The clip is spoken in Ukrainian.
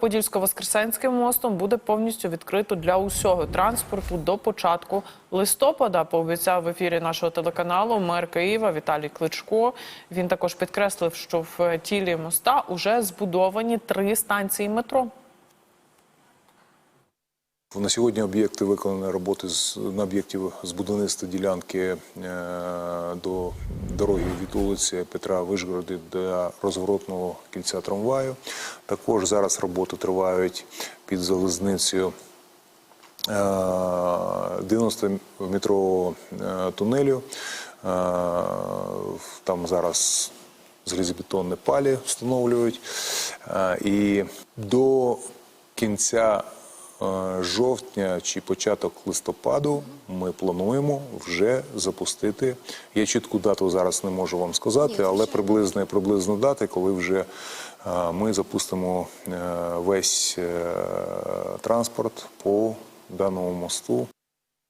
Подільсько-Воскресенським мостом буде повністю відкрито для усього транспорту до початку листопада. Пообіцяв в ефірі нашого телеканалу мер Києва Віталій Кличко. Він також підкреслив, що в тілі моста уже збудовані три станції метро. На сьогодні об'єкти виконані роботи з на об'єкті з будівництва ділянки е, до дороги від вулиці Петра Вишгороди до розворотного кільця трамваю. Також зараз роботи тривають під залізницею 90-метрового е, тунелю. Е, Там зараз залізобетонні палі встановлюють. І до кінця жовтня чи початок листопаду ми плануємо вже запустити. Я чітку дату зараз не можу вам сказати, але приблизно приблизно дати, коли вже е, ми запустимо е, весь е, транспорт по даному мосту.